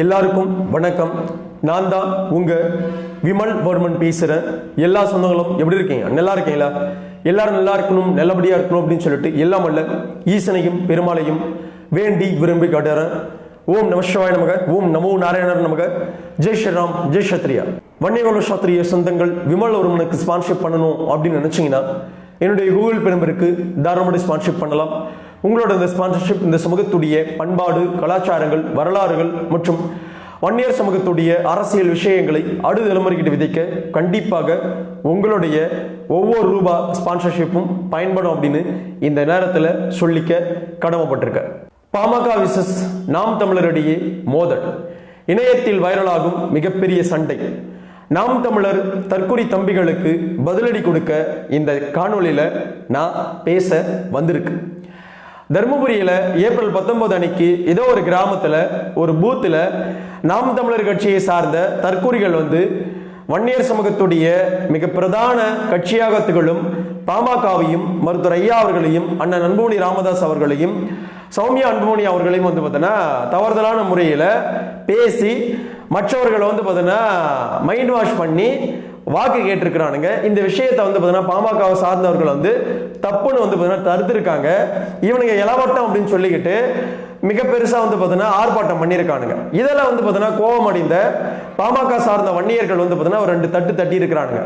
எல்லாருக்கும் வணக்கம். நான் தான் உங்கள் விமல் வர்மன் பேசுகிறேன் எல்லா சொந்தங்களும் எப்படி இருக்கீங்க? நல்லா இருக்கீங்களா? எல்லாரும் நல்லா இருக்கணும் நல்லபடியாக இருக்கணும் அப்படின்னு சொல்லிட்டு எல்லாம் அல்ல ஈசனையும் பெருமாளையும் வேண்டி விரும்பி காட்டுறேன். ஓம் நம சிவாய நமக ஓம் நமோ நாராயணர் நமக. ஜெய் ஸ்ரீராம் ஜெய் சத்ரியா வன்னியவள சாத்திரிய சொந்தங்கள் விமல் வர்மனுக்கு ஸ்பான்ஷிப் பண்ணணும் அப்படின்னு நினச்சிங்கன்னா என்னுடைய கூகுள் பெரும்பருக்கு தாராளமாக ஸ்பான்ஷிப் பண்ணலாம். உங்களோட இந்த ஸ்பான்சர்ஷிப் இந்த சமூகத்துடைய பண்பாடு கலாச்சாரங்கள் வரலாறுகள் மற்றும் வன்னியர் சமூகத்துடைய அரசியல் விஷயங்களை அடுத்த தலைமுறைக்கிட்ட விதைக்க கண்டிப்பாக உங்களுடைய ஒவ்வொரு ரூபா ஸ்பான்சர்ஷிப்பும் பயன்படும் அப்படின்னு இந்த நேரத்தில் சொல்லிக்க கடமைப்பட்டிருக்க பாமக விசஸ் நாம் தமிழரிடையே மோதல். இணையத்தில் வைரலாகும் மிகப்பெரிய சண்டை. நாம் தமிழர் தற்கொலை தம்பிகளுக்கு பதிலடி கொடுக்க இந்த காணொலியில் நான் பேச வந்திருக்கு. தருமபுரியில் ஏப்ரல் பத்தொன்பது அன்னைக்கு ஏதோ ஒரு கிராமத்தில் ஒரு பூத்தில் நாம் தமிழர் கட்சியை சார்ந்த தற்கூரிகள் வந்து வன்னியர் சமூகத்துடைய மிக பிரதான கட்சியாக திகழும் பாமகவையும் மருத்துவர் ஐயா அவர்களையும் அண்ணன் அன்புமணி ராமதாஸ் அவர்களையும் சௌமியா அன்புமணி அவர்களையும் வந்து பார்த்தோன்னா தவறுதலான முறையில் பேசி மற்றவர்களை வந்து பார்த்தோன்னா மைண்ட் வாஷ் பண்ணி வாக்கு கேட்டிருக்கிறானுங்க. இந்த விஷயத்தை வந்து பார்த்தீங்கன்னா பாமகவை சார்ந்தவர்கள் வந்து தப்புன்னு வந்து பார்த்தீங்கன்னா தடுத்திருக்காங்க. இவனுங்க இளவட்டம் அப்படின்னு சொல்லிக்கிட்டு மிக பெருசா வந்து பார்த்தீங்கன்னா ஆர்ப்பாட்டம் பண்ணியிருக்கானுங்க. இதெல்லாம் வந்து பார்த்தீங்கன்னா கோபம் அடைந்த பாமக சார்ந்த வன்னியர்கள் வந்து பார்த்தீங்கன்னா ஒரு ரெண்டு தட்டு தட்டி இருக்கிறானுங்க.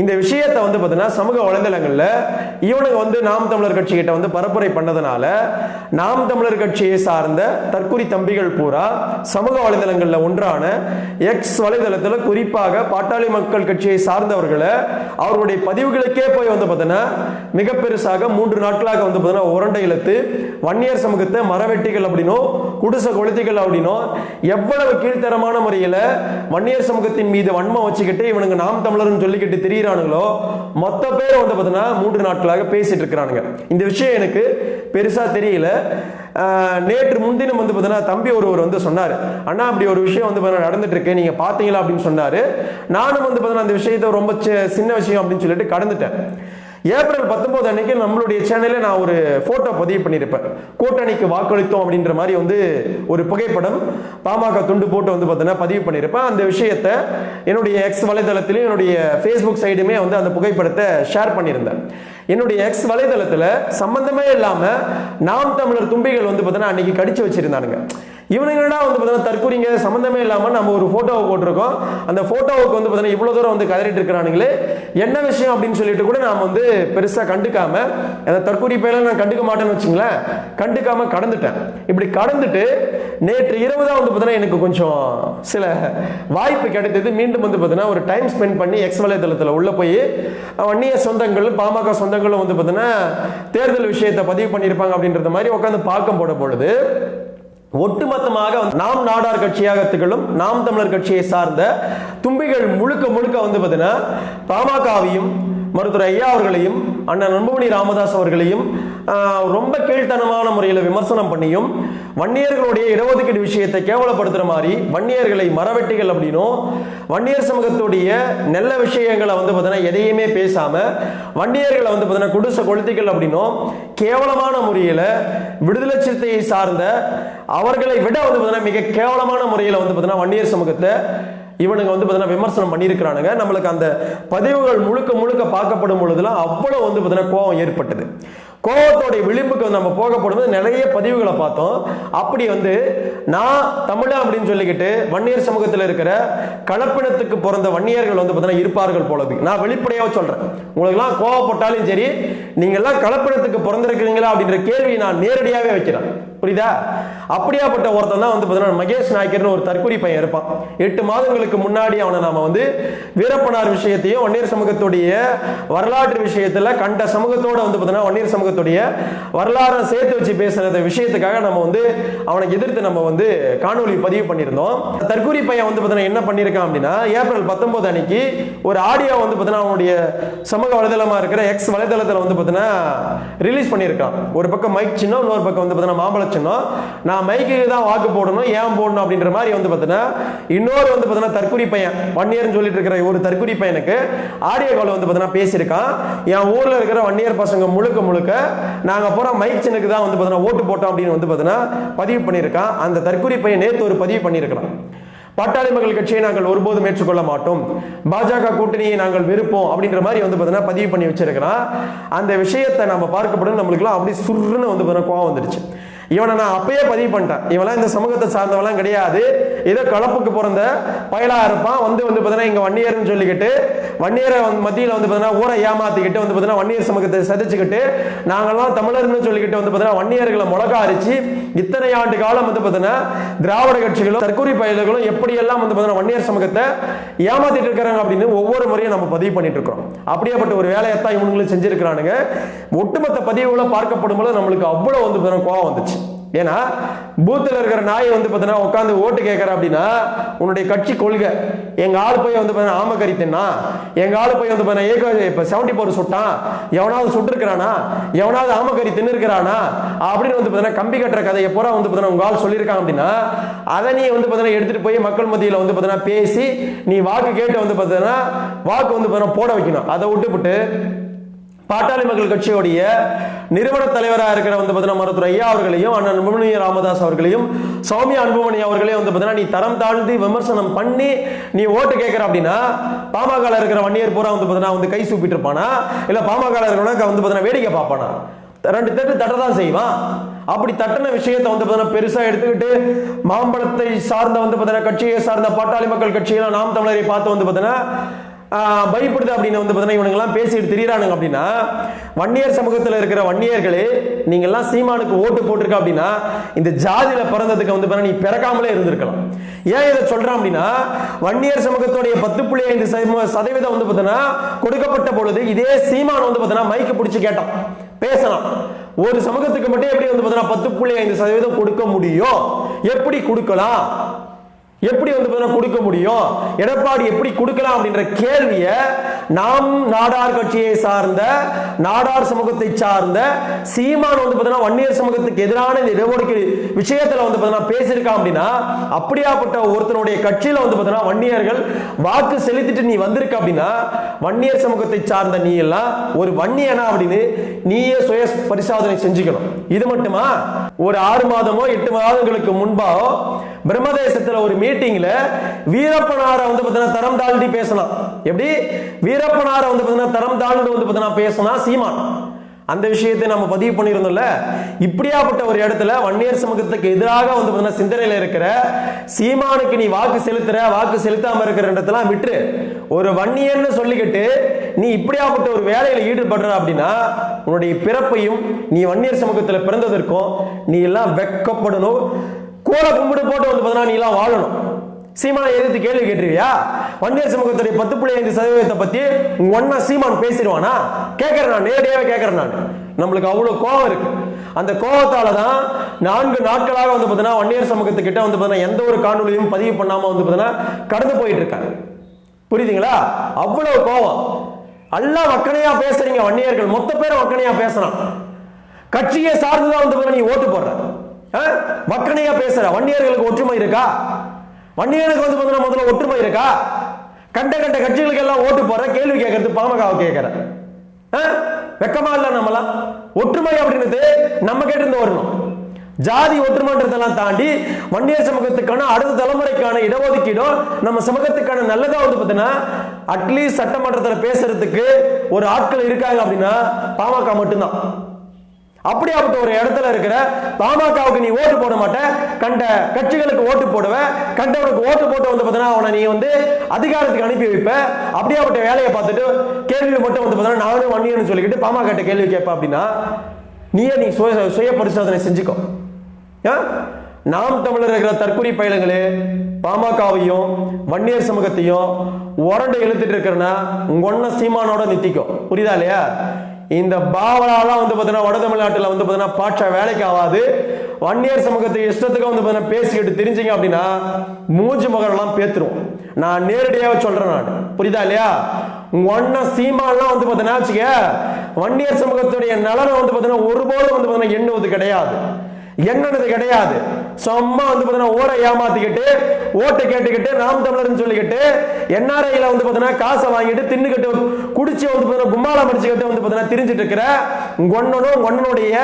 இந்த விஷயத்தை வந்து பார்த்தீங்கன்னா சமூக வலைதளங்களில் இவனுங்க வந்து நாம் தமிழர் கட்சி கிட்ட வந்து பரப்புரை பண்ணதுனால நாம் தமிழர் கட்சியை சார்ந்த தற்குறி தம்பிகள் பூரா சமூக வலைதளங்களில் ஒன்றான எக்ஸ் வலைதளத்தில் குறிப்பாக பாட்டாளி மக்கள் கட்சியை சார்ந்தவர்களை அவர்களுடைய பதிவுகளுக்கே போய் வந்து பார்த்தீங்கன்னா மிக பெருசாக மூன்று நாட்களாக வந்து பார்த்தீங்கன்னா உரண்டை இழுத்து வன்னியர் சமூகத்தை மரவெட்டிகள் அப்படின்னோ குடிசை கொளுத்திகள் அப்படின்னோ எவ்வளவு கீழ்த்தரமான முறையில் வன்னியர் சமூகத்தின் மீது வன்மம் வச்சுக்கிட்டு இவனுங்க நாம் தமிழர்னு சொல்லிக்கிட்டு திரியிறானுங்களோ மொத்த பேர் வந்து பார்த்தீங்கன்னா மூன்று நாட்களாக பேசிட்டு இருக்கிறானுங்க. இந்த விஷயம் எனக்கு பெருசாக தெரியல. நேற்று முன்தினம் வந்து பார்த்தீங்கன்னா தம்பி ஒருவர் வந்து சொன்னார். அண்ணா அப்படி ஒரு விஷயம் வந்து பார்த்தீங்கன்னா நடந்துட்டு இருக்கு நீங்க பாத்தீங்களா? அப்படின்னு சொன்னாரு. நானும் வந்து பார்த்தீங்கன்னா அந்த விஷயத்தை ரொம்ப சின்ன விஷயம் அப்படின்னு சொல்லிட்டு கடந்துட்டேன். ஏப்ரல் பத்தொன்பது அன்னைக்கு நம்மளுடைய சேனலில் நான் ஒரு போட்டோ பதிவு பண்ணியிருப்பேன். கூட்டணிக்கு வாக்களித்தோம் அப்படின்ற மாதிரி வந்து ஒரு புகைப்படம் பாமக துண்டு போட்டு வந்து பார்த்தீங்கன்னா பதிவு பண்ணியிருப்பேன். அந்த விஷயத்தை என்னுடைய எக்ஸ் வலைதளத்திலையும் என்னுடைய ஃபேஸ்புக் சைடுமே வந்து அந்த புகைப்படத்தை ஷேர் பண்ணியிருந்தேன். என்னுடைய எக்ஸ் வலைதளத்தில் சம்பந்தமே இல்லாமல் நாம் தமிழர் தும்பிகள் வந்து பார்த்தீங்கன்னா அன்னைக்கு கடிச்சு வச்சிருந்தானுங்க. இவனுங்கடா வந்து பார்த்தீங்கன்னா தற்கூறிங்க சம்மந்தமே இல்லாமல் நம்ம ஒரு ஃபோட்டோவை போட்டிருக்கோம். அந்த ஃபோட்டோவுக்கு வந்து பார்த்தீங்கன்னா இவ்வளோ தூரம் வந்து கதறிட்டு இருக்கிறானுங்களே என்ன விஷயம் அப்படின்னு சொல்லிட்டு கூட நாம் வந்து பெருசாக கண்டுக்காம அந்த தற்கூறி பேரெல்லாம் நான் கண்டுக்க மாட்டேன்னு வச்சுங்களேன் கண்டுக்காம கடந்துட்டேன். இப்படி கடந்துட்டு நேற்று இரவு தான் வந்து பார்த்தீங்கன்னா எனக்கு கொஞ்சம் சில வாய்ப்பு கிடைத்தது. மீண்டும் வந்து பார்த்தீங்கன்னா ஒரு டைம் ஸ்பெண்ட் பண்ணி எக்ஸ் வலைதளத்தில் உள்ளே போய் அந்நிய சொந்தங்கள் பாமக சொந்தங்களும் வந்து பார்த்தீங்கன்னா தேர்தல் விஷயத்தை பதிவு பண்ணியிருப்பாங்க அப்படின்றத மாதிரி உட்காந்து பார்க்கும் போட பொழுது ஒட்டுமொத்தமாக நாம் நாடார் கட்சியாக திகழும் நாம் தமிழர் கட்சியை சார்ந்த தும்பிகள் முழுக்க முழுக்க வந்து பார்த்தீங்கன்னா பாமகவையும் மருத்துவர் ஐயா அவர்களையும் அண்ணன் அன்புமணி ராமதாஸ் அவர்களையும் ரொம்ப கீழ்த்தனமான முறையில் விமர்சனம் பண்ணியும் வன்னியர்களுடைய இடஒதுக்கீடு விஷயத்தை கேவலப்படுத்துகிற மாதிரி வன்னியர்களை மரவெட்டிகள் அப்படின்னும் வன்னியர் சமூகத்துடைய நல்ல விஷயங்களை வந்து பார்த்தீங்கன்னா எதையுமே பேசாமல் வன்னியர்களை வந்து பார்த்தீங்கன்னா குடிசை கொளுத்திகள் அப்படின்னும் கேவலமான முறையில் விடுதலை சிறுத்தையை சார்ந்த அவர்களை விட வந்து பார்த்தீங்கன்னா மிக கேவலமான முறையில் வந்து பார்த்தீங்கன்னா வன்னியர் சமூகத்தை இவனுங்க வந்து பார்த்தீங்கன்னா விமர்சனம் பண்ணியிருக்கிறானுங்க. நம்மளுக்கு அந்த பதிவுகள் முழுக்க முழுக்க பார்க்கப்படும் பொழுதுலாம் அவ்வளோ வந்து பார்த்தீங்கன்னா கோபம் ஏற்பட்டது. கோபத்தோடைய விளிம்புக்கு வந்து நம்ம போகப்படும்போது நிறைய பதிவுகளை பார்த்தோம். அப்படி வந்து நான் தமிழா அப்படின்னு சொல்லிக்கிட்டு வன்னியர் சமூகத்தில் இருக்கிற கலப்பினத்துக்கு பிறந்த வன்னியர்கள் வந்து பார்த்தீங்கன்னா இருப்பார்கள் போலது நான் வெளிப்படையாக சொல்றேன். உங்களுக்குலாம் கோவப்பட்டாலும் சரி நீங்க எல்லாம் கலப்பினத்துக்கு பிறந்திருக்கிறீங்களா அப்படின்ற கேள்வியை நான் நேரடியாகவே வைக்கிறேன். புரியுதா? அப்படியாப்பட்ட ஒருத்தன் தான் வந்து பார்த்தீங்கன்னா மகேஷ் நாயக்கர்னு ஒரு தற்கொலை பையன் இருப்பான். எட்டு மாதங்களுக்கு முன்னாடி அவனை நாம வந்து வீரப்பனார் விஷயத்தையும் வன்னியர் சமூகத்துடைய வரலாற்று விஷயத்துல கண்ட சமூகத்தோட வந்து பார்த்தீங்கன்னா வன்னியர் சமூகத்துடைய வரலாறை சேர்த்து வச்சு பேசுறது விஷயத்துக்காக நம்ம வந்து அவனை எதிர்த்து நம்ம வந்து காணொலி பதிவு பண்ணியிருந்தோம். தற்கூரி பையன் வந்து பார்த்தீங்கன்னா என்ன பண்ணியிருக்கான் அப்படின்னா ஏப்ரல் பத்தொன்பது அன்னைக்கு ஒரு ஆடியோ வந்து பார்த்தீங்கன்னா அவனுடைய சமூக வலைதளமா இருக்கிற எக்ஸ் வலைதளத்தில் வந்து பார்த்தீங்கன்னா ரிலீஸ் பண்ணியிருக்கான். ஒரு பக்கம் மைக் சின்னம் இன்னொரு பக்கம் வந்து பார்த்தீங்கன்னா மாம்பழ சின்னம். நான் நான் மைக்கு தான் வாக்கு போடணும் ஏன் போடணும் அப்படின்ற மாதிரி வந்து பார்த்தீங்கன்னா இன்னொரு வந்து பார்த்தீங்கன்னா தற்குறி பையன் வன்னியர்னு சொல்லிட்டு இருக்கிற ஒரு தற்கூரி பையனுக்கு ஆடியோ கால் வந்து பார்த்தீங்கன்னா பேசியிருக்கான். என் ஊரில் இருக்கிற வன்னியர் பசங்க முழுக்க முழுக்க நாங்கள் போகிற மைக் சின்னுக்கு தான் வந்து பார்த்தோன்னா ஓட்டு போட்டோம் அப்படின்னு வந்து பார்த்தீங்கன்னா பதிவு பண்ணியிருக்கான். அந்த தற்கொலை பையன் நேற்று ஒரு பதிவு பண்ணியிருக்கிறான். பட்டாளி மக்கள் கட்சியை நாங்கள் ஒருபோதும் ஏற்றுக்கொள்ள மாட்டோம். பாஜக கூட்டணியை நாங்கள் விருப்போம் அப்படின்ற மாதிரி வந்து பார்த்தீங்கன்னா பதிவு பண்ணி வச்சிருக்கிறான். அந்த விஷயத்தை நம்ம பார்க்கப்படும். நம்மளுக்குலாம் அப்படி சுருன்னு வந்து பார்த்தீங்கன்னா கோவம் வந்துடுச்சு இவனை நான் அப்பயே பதிவு பண்ணிட்டேன். இவன்லாம் இந்த சமூகத்தை சார்ந்தவெல்லாம் கிடையாது. ஏதோ கலப்புக்கு பிறந்த பயலா இருப்பான். வந்து வந்து பார்த்தீங்கன்னா இங்க வன்னியர்னு சொல்லிக்கிட்டு வன்னியரை மத்தியில் வந்து பார்த்தீங்கன்னா ஊரை ஏமாத்திக்கிட்டு வந்து பார்த்தீங்கன்னா வன்னியர் சமூகத்தை சதிச்சுக்கிட்டு நாங்கள்லாம் தமிழர்னு சொல்லிக்கிட்டு வந்து பார்த்தீங்கன்னா வன்னியர்களை முழக்க அரிச்சு இத்தனை ஆண்டு காலம் வந்து பார்த்தீங்கன்னா திராவிட கட்சிகளும் தற்கொலை பயல்களும் எப்படியெல்லாம் வந்து பார்த்தீங்கன்னா வன்னியர் சமூகத்தை ஏமாத்திட்டு இருக்கிறாங்க அப்படின்னு ஒவ்வொரு முறையும் நம்ம பதிவு பண்ணிட்டு இருக்கிறோம். அப்படியேப்பட்ட ஒரு வேலையத்தான் இவங்களும் செஞ்சிருக்கிறானுங்க. ஒட்டுமொத்த பதிவுகளை பார்க்கப்படும் போது நம்மளுக்கு அவ்வளவு வந்து பார்த்தீங்கன்னா கோவம் வந்துச்சு. ஏன்னா பூத்தில் இருக்கிற நாயை வந்து பார்த்தீங்கன்னா உட்காந்து ஓட்டு கேட்குற அப்படின்னா உன்னுடைய கட்சி கொள்கை. எங்கள் ஆள் போய் வந்து பார்த்தீங்கன்னா ஆம தின்னா. எங்கள் ஆள் போய் வந்து பார்த்தீங்கன்னா ஏக இப்போ செவன்டி ஃபோர் சுட்டான். எவனாவது சுட்டிருக்கிறானா? எவனாவது ஆம கறி தின்னுருக்கிறானா? அப்படின்னு வந்து பார்த்தீங்கன்னா கம்பி கட்டுற கதையை பூரா வந்து பார்த்தீங்கன்னா உங்கள் ஆள் சொல்லியிருக்கான் அப்படின்னா அதை நீ வந்து பார்த்தீங்கன்னா எடுத்துகிட்டு போய் மக்கள் மத்தியில் வந்து பார்த்தீங்கன்னா பேசி நீ வாக்கு கேட்டு வந்து பார்த்தீங்கன்னா வாக்கு வந்து பார்த்தீங்கன்னா போட வைக்கணும். அதை விட்டுவிட்டு பாட்டாளி மக்கள் கட்சியுடைய நிறுவன தலைவராக இருக்கிற வந்து பார்த்தீங்கன்னா மருத்துவர் ஐயா அவர்களையும் அண்ணன் அன்புமணி ராமதாஸ் அவர்களையும் சௌமியா அன்புமணி அவர்களையும் வந்து பார்த்தீங்கன்னா நீ தரம் தாழ்ந்து விமர்சனம் பண்ணி நீ ஓட்டு கேட்குற அப்படின்னா பாமக இருக்கிற வன்னியர் பூரா வந்து பார்த்தீங்கன்னா வந்து கை சூப்பிட்டு இருப்பானா இல்லை பாமக இருக்கிறவன வந்து பார்த்தீங்கன்னா வேடிக்கை பார்ப்பானா? ரெண்டு தட்டு தட்ட தான் செய்வான். அப்படி தட்டின விஷயத்தை வந்து பார்த்தீங்கன்னா பெருசா எடுத்துக்கிட்டு மாம்பழத்தை சார்ந்த வந்து பார்த்தீங்கன்னா கட்சியை சார்ந்த பாட்டாளி மக்கள் கட்சியெல்லாம் நாம் தமிழரை பார்த்து வந்து பார்த்தீங்கன்னா பயப்படுது அப்படின்னு வந்து பார்த்தீங்கன்னா இவனுங்கெல்லாம் பேசிட்டு திரியிறானுங்க அப்படின்னா வன்னியர் சமூகத்தில் இருக்கிற வன்னியர்களே நீங்கள்லாம் சீமானுக்கு ஓட்டு போட்டிருக்க அப்படின்னா இந்த ஜாதியில பிறந்ததுக்கு வந்து பார்த்தீங்கன்னா நீ பிறக்காமலே இருந்திருக்கலாம். ஏன் இதை சொல்றேன் அப்படின்னா வன்னியர் சமூகத்துடைய பத்து புள்ளி ஐந்து சதவீதம் வந்து பார்த்தீங்கன்னா கொடுக்கப்பட்ட பொழுது இதே சீமான் வந்து பார்த்தீங்கன்னா மைக்கு பிடிச்சி கேட்டான். பேசலாம். ஒரு சமூகத்துக்கு மட்டும் எப்படி வந்து பார்த்தீங்கன்னா பத்து புள்ளி ஐந்து சதவீதம் கொடுக்க முடியும்? எப்படி கொடுக்கலாம்? எப்படி வந்து பார்த்தீங்கன்னா கொடுக்க முடியும்? எடப்பாடி எப்படி கொடுக்கலாம் அப்படின்ற கேள்வியை நாம் நாடார் கட்சியை சார்ந்த நாடார் சமூகத்தை சார்ந்த சீமான் வந்து பார்த்தீங்கன்னா வன்னியர் சமூகத்துக்கு எதிரான இந்த இடஒதுக்கீடு விஷயத்துல வந்து பார்த்தீங்கன்னா பேசியிருக்கான் அப்படின்னா அப்படியாப்பட்ட ஒருத்தனுடைய கட்சியில வந்து பார்த்தீங்கன்னா வன்னியர்கள் வாக்கு செலுத்திட்டு நீ வந்திருக்க அப்படின்னா வன்னியர் சமூகத்தை சார்ந்த நீ எல்லாம் ஒரு வன்னியனா அப்படின்னு நீயே சுய பரிசோதனை செஞ்சுக்கணும். இது மட்டுமா? ஒரு ஆறு மாதமோ எட்டு மாதங்களுக்கு முன்பாக பிரம்மதேசத்துல ஒரு மீட்டிங்ல வீரப்பனார வந்து பார்த்தீங்கன்னா தரம் தாழ்த்தி பேசலாம் எப்படி? வீரப்பனார வந்து பார்த்தீங்கன்னா தரம் தாழ்ந்து வந்து பார்த்தீங்கன்னா பேசினா சீமான். அந்த விஷயத்தை நம்ம பதிவு பண்ணியிருந்தோம்ல. இப்படியாப்பட்ட ஒரு இடத்துல வன்னியர் சமூகத்துக்கு எதிராக வந்து பார்த்தீங்கன்னா சிந்தனையில இருக்கிற சீமானுக்கு நீ வாக்கு செலுத்துற வாக்கு செலுத்தாம இருக்கிற இடத்தெல்லாம் விட்டுரு. ஒரு வன்னியன்னு சொல்லிக்கிட்டு நீ இப்படியாப்பட்ட ஒரு வேலையில ஈடுபடுற அப்படின்னா உன்னுடைய பிறப்பையும் நீ வன்னியர் சமூகத்துல பிறந்ததற்கும் நீ எல்லாம் வெக்கப்படணும் கோல கும்பிடு போட்டு வந்து பார்த்தீங்கன்னா நீ எல்லாம் வாழணும். சீமானை எதிர்த்து கேள்வி கேட்டுருவியா வன்னியர் சமூகத்துடைய பத்து புள்ளி ஐந்து சதவீதத்தை பத்தி ஒன்னா சீமான் பேசிடுவானா? கேட்கறேன் நான் நேரடியாவே கேட்கறேன் நான். நம்மளுக்கு அவ்வளவு கோவம் இருக்கு. அந்த கோவத்தால தான் நான்கு நாட்களாக வந்து பார்த்தீங்கன்னா வன்னியர் சமூகத்துக்கிட்ட வந்து பார்த்தீங்கன்னா எந்த ஒரு காணொலியும் பதிவு பண்ணாம வந்து பார்த்தீங்கன்னா கடந்து போயிட்டு இருக்காங்க. புரியுதுங்களா? அவ்வளவு கோவம். எல்லாம் மக்கனையா பேசுறீங்க வன்னியர்கள். மொத்த பேரும் மக்கனையா பேசலாம் கட்சியை சார்ந்துதான் வந்து பார்த்தீங்கன்னா நீ ஓட்டு போடுற. ஆ? பேசுற. வன்னியர்களுக்கு ஒற்றுமை இருக்கா? வன்னியர்களுக்கு வந்து பார்த்தீங்கன்னா முதல்ல ஒற்றுமை இருக்கா? கண்ட கண்ட கட்சிகளுக்கு எல்லாம் ஓட்டு போற கேள்வி கேட்கறது பாமகாவை கேட்கற. ஆ? வெக்கமா இல்ல நம்மலாம் ஒற்றுமை அப்படின்றது நம்ம கேட்டிருந்து வரணும். ஜாதி ஒற்றுமைன்றதெல்லாம் தாண்டி வன்னியர் சமூகத்துக்கான அடுத்த தலைமுறைக்கான இடஒதுக்கீடும் நம்ம சமூகத்துக்கான நல்லதா வந்து பார்த்தீங்கன்னா அட்லீஸ்ட் சட்டமன்றத்தில் பேசுறதுக்கு ஒரு ஆட்கள் இருக்காங்க அப்படின்னா பாமக மட்டும்தான். அப்படியாப்பட்ட ஒரு இடத்துல இருக்கிற பாமகவுக்கு நீ ஓட்டு போட மாட்டேன் கண்ட கட்சிகளுக்கு ஓட்டு போடுவேன் கண்டவனுக்கு ஓட்டு போட்டு வந்து பார்த்தீங்கன்னா அவனை நீ வந்து அதிகாரத்துக்கு அனுப்பி வைப்ப. அப்படியாப்பட்ட வேலையை பார்த்துட்டு கேள்வி மட்டும் வந்து பார்த்தீங்கன்னா நானும் வன்னியன்னு சொல்லிக்கிட்டு பாமக கேள்வி கேட்ப அப்படின்னா நீயே நீ சுய சுய பரிசோதனை செஞ்சுக்கோ. ஆ? நாம் தமிழர் இருக்கிற தற்கொலை பயணங்களே பாமகவையும் வன்னியர் சமூகத்தையும் உரண்டு இழுத்துட்டு இருக்கிறனா ஒன்ன சீமானோட நித்திக்கும். புரியுதா இல்லையா? இந்த பாவலாலாம் வந்து பார்த்தீங்கன்னா வட தமிழ்நாட்டில் வந்து பார்த்தீங்கன்னா பாட்சா வேலைக்கு ஆகாது வன்னியர் சமூகத்தை இஷ்டத்துக்கு வந்து பார்த்தீங்கன்னா பேசிக்கிட்டு தெரிஞ்சிங்க அப்படின்னா மூஞ்சி முகரெல்லாம் பேத்துரும். நான் நேரடியாக சொல்கிறேன் நான். புரியுதா இல்லையா? ஒன்ன சீமான்லாம் வந்து பார்த்தீங்கன்னா வச்சுக்க வன்னியர் சமூகத்துடைய நலனை வந்து பார்த்தீங்கன்னா ஒருபோதும் வந்து பார்த்தீங்கன்னா எண்ணுவது கிடையாது. என்னது கிடையாது. சும்மா வந்து பார்த்தீங்கன்னா ஊரை ஏமாத்திக்கிட்டு ஓட்டை கேட்டுக்கிட்டு நாம் தமிழர்னு சொல்லிக்கிட்டு என்ஆர்ஐல வந்து பார்த்தீங்கன்னா காசை வாங்கிட்டு தின்னுக்கிட்டு குடிச்சு வந்து பார்த்தீங்கன்னா கும்மாளம் அடிச்சுக்கிட்டு வந்து பார்த்தீங்கன்னா திரிஞ்சிட்டு இருக்கிற ஒன்னனும் கொன்னனுடைய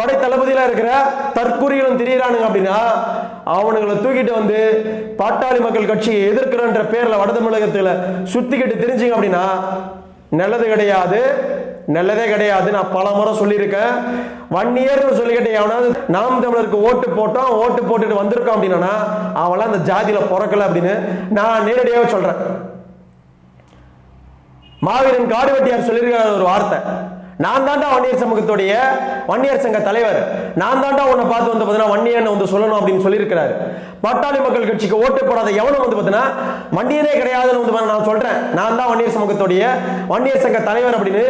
படை தளபதியில் இருக்கிற தற்குறிகளும் திரியிறானுங்க அப்படின்னா அவனுங்களை தூக்கிட்டு வந்து பாட்டாளி மக்கள் கட்சியை எதிர்க்கிறன்ற பேர்ல வட தமிழகத்துல சுத்திக்கிட்டு திரிஞ்சிங்க அப்படின்னா நல்லது கிடையாது. நல்லதே கிடையாது. நான் பல முறை சொல்லியிருக்கேன். ஒன் இயர்னு சொல்லிக்கிட்டு எவனாவது நாம் தமிழருக்கு ஓட்டு போட்டோம் ஓட்டு போட்டுட்டு வந்திருக்கோம் அப்படின்னா அவன்லாம் அந்த ஜாதியில பிறக்கல அப்படின்னு நான் நேரடியாக சொல்கிறேன் மாவீரன் காடுவெட்டியார் சொல்லியிருக்கிற ஒரு வார்த்தை. நான் தாண்டா வன்னியர் சமூகத்துடைய வன்னியர் சங்க தலைவர். நான் தாண்டா உன்னை பார்த்து வந்து பார்த்தீங்கன்னா வன்னியன் வந்து சொல்லணும் அப்படின்னு சொல்லியிருக்கிறாரு. பாட்டாளி மக்கள் கட்சிக்கு ஓட்டு போடாத எவனும் வந்து பார்த்தீங்கன்னா வன்னியரே கிடையாதுன்னு வந்து நான் சொல்றேன். நான் தான் வன்னியர் சமூகத்துடைய வன்னியர் சங்க தலைவர் அப்படின்னு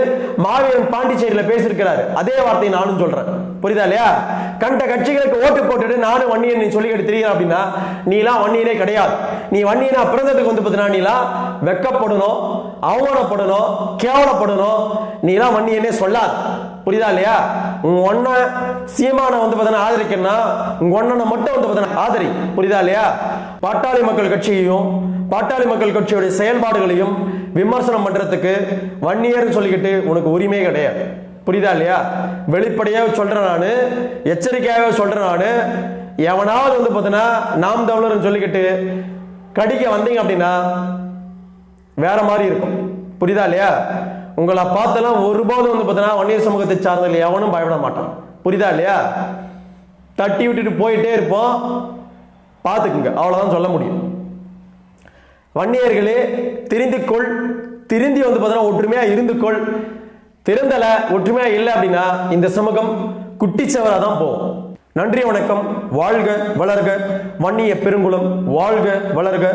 மாவீரன் பாண்டிச்சேரியில் பேசியிருக்கிறாரு. அதே வார்த்தையை நானும் சொல்றேன். புரியுதா இல்லையா? கண்ட கட்சிகளுக்கு ஓட்டு போட்டுட்டு நானும் வன்னியன் நீ சொல்லிக்கிட்டு தெரியும் அப்படின்னா நீலாம் வன்னியனே கிடையாது. நீ வன்னியனா பிறந்ததுக்கு வந்து பார்த்தீங்கன்னா நீலாம் வெக்கப்படணும். அவமானப்படணும் கேவலப்படணும். நீ நீலாம் வன்னியனே சொல்லாது. புரியுதா இல்லையா? உங்க ஒன்ன சீமான வந்து பார்த்தீங்கன்னா ஆதரிக்கணும்னா உங்க ஒன்னனை மட்டும் வந்து பார்த்தீங்கன்னா ஆதரி. புரியுதா இல்லையா? பாட்டாளி மக்கள் கட்சியையும் பாட்டாளி மக்கள் கட்சியுடைய செயல்பாடுகளையும் விமர்சனம் பண்றதுக்கு வன்னியர்னு சொல்லிக்கிட்டு உனக்கு உரிமை கிடையாது. புரியுதா இல்லையா? வெளிப்படையாக சொல்றேன் நான் எச்சரிக்கையாகவே சொல்றேன் நான். எவனாவது வந்து பார்த்தீங்கன்னா நாம் தமிழர்னு சொல்லிக்கிட்டு கடிக்க வந்தீங்க அப்படின்னா வேற மாதிரி இருக்கும். புரியுதா இல்லையா? உங்களை பார்த்தெல்லாம் ஒருபோதும் வந்து பார்த்தீங்கன்னா வன்னியர் சமூகத்தை சார்ந்த எவனும் பயப்பட மாட்டான். புரியுதா இல்லையா? தட்டி விட்டுட்டு போயிட்டே இருப்போம். பார்த்துக்குங்க. அவ்வளோதான் சொல்ல முடியும். வன்னியர்களே திரிந்து கொள். திருந்தி வந்து பார்த்தீங்கன்னா ஒற்றுமையாக இருந்து கொள். திறந்தலை ஒற்றுமையாக இல்லை அப்படின்னா இந்த சமூகம் குட்டிச்சவராக தான் போகும். நன்றி வணக்கம். வாழ்க வளர்க. வன்னிய பெருங்குளம் வாழ்க வளர்க.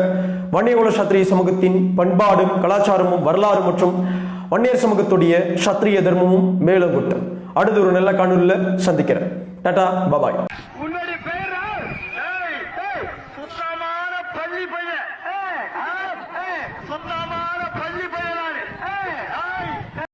வன்னியகுல சத்திரிய சமூகத்தின் பண்பாடும் கலாச்சாரமும் வரலாறு மற்றும் வன்னியர் சமூகத்துடைய சத்திரிய தர்மமும் மேலும் கூட்டம் அடுத்து ஒரு நல்ல காணொலியில் சந்திக்கிறேன். Tata bye bye.